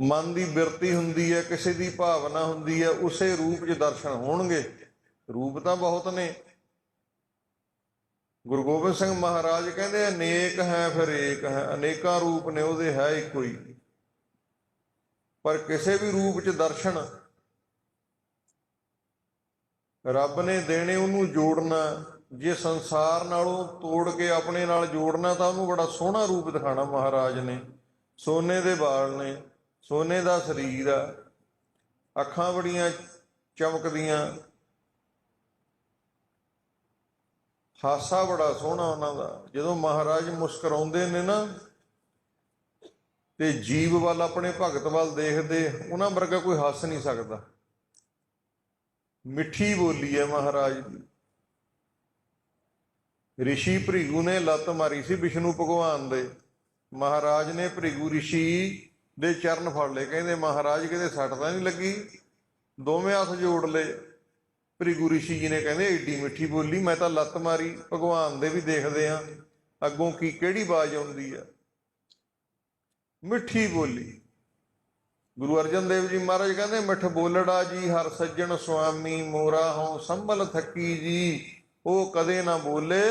ਮਨ ਦੀ ਬਿਰਤੀ ਹੁੰਦੀ ਹੈ, ਕਿਸੇ ਦੀ ਭਾਵਨਾ ਹੁੰਦੀ ਹੈ, ਉਸੇ ਰੂਪ 'ਚ ਦਰਸ਼ਨ ਹੋਣਗੇ। ਰੂਪ ਤਾਂ ਬਹੁਤ ਨੇ। ਗੁਰੂ ਗੋਬਿੰਦ ਸਿੰਘ ਮਹਾਰਾਜ ਕਹਿੰਦੇ, ਅਨੇਕ ਹੈ ਫਿਰ ਏਕ ਹੈ, ਅਨੇਕਾਂ ਰੂਪ ਨੇ, ਉਹਦੇ ਹੈ ਇੱਕੋ ਹੀ। ਪਰ ਕਿਸੇ ਵੀ ਰੂਪ 'ਚ ਦਰਸ਼ਨ ਰੱਬ ਨੇ ਦੇਣੇ, ਉਹਨੂੰ ਜੋੜਨਾ, ਜੇ ਸੰਸਾਰ ਨਾਲੋਂ ਤੋੜ ਕੇ ਆਪਣੇ ਨਾਲ ਜੋੜਨਾ, ਤਾਂ ਉਹਨੂੰ ਬੜਾ ਸੋਹਣਾ ਰੂਪ ਦਿਖਾਣਾ ਮਹਾਰਾਜ ਨੇ, ਸੋਨੇ ਦੇ ਵਾਲ ਨੇ। ਸੋਨੇ ਦਾ ਸਰੀਰ ਆ, ਅੱਖਾਂ ਬੜੀਆਂ ਚਮਕਦੀਆਂ, ਹਾਸਾ ਬੜਾ ਸੋਹਣਾ ਉਹਨਾਂ ਦਾ। ਜਦੋਂ ਮਹਾਰਾਜ ਮੁਸਕਰਾਉਂਦੇ ਨੇ ਨਾ, ਤੇ ਜੀਵ ਵੱਲ ਆਪਣੇ ਭਗਤ ਵੱਲ ਦੇਖਦੇ, ਉਹਨਾਂ ਵਰਗਾ ਕੋਈ ਹੱਸ ਨਹੀਂ ਸਕਦਾ। ਮਿੱਠੀ ਬੋਲੀ ਹੈ ਮਹਾਰਾਜ ਦੀ। ਰਿਸ਼ੀ ਭ੍ਰਿਗੂ ਨੇ ਲੱਤ ਮਾਰੀ ਸੀ ਵਿਸ਼ਨੂੰ ਭਗਵਾਨ ਦੇ। ਮਹਾਰਾਜ ਨੇ ਭ੍ਰਿਗੂ ਰਿਸ਼ੀ ਦੇ ਚਰਨ ਫੜ ਲਏ। ਕਹਿੰਦੇ, ਮਹਾਰਾਜ, ਕਿਤੇ ਸੱਟ ਤਾਂ ਨਹੀਂ ਲੱਗੀ? ਦੋਵੇਂ ਹੱਥ ਜੋੜ ਲਏ। ਭ੍ਰਿਗੂ ਰਿਸ਼ੀ ਜੀ ਨੇ ਕਹਿੰਦੇ, ਏਡੀ ਮਿੱਠੀ ਬੋਲੀ, ਮੈਂ ਤਾਂ ਲੱਤ ਮਾਰੀ। ਭਗਵਾਨ ਦੇ ਵੀ ਦੇਖਦੇ ਆ ਅੱਗੋਂ ਕੀ, ਕਿਹੜੀ ਬਾਜ਼ ਆਉਂਦੀ ਆ? ਮਿੱਠੀ ਬੋਲੀ। ਗੁਰੂ ਅਰਜਨ ਦੇਵ ਜੀ ਮਹਾਰਾਜ ਕਹਿੰਦੇ, ਮਿੱਠ ਬੋਲੜਾ ਜੀ, ਹਰ ਸੱਜਣ ਸੁਆਮੀ, ਮੋਰਾ ਹਉ ਸੰਭਲ ਥੱਕੀ ਜੀ। ਉਹ ਕਦੇ ਨਾ ਬੋਲੇ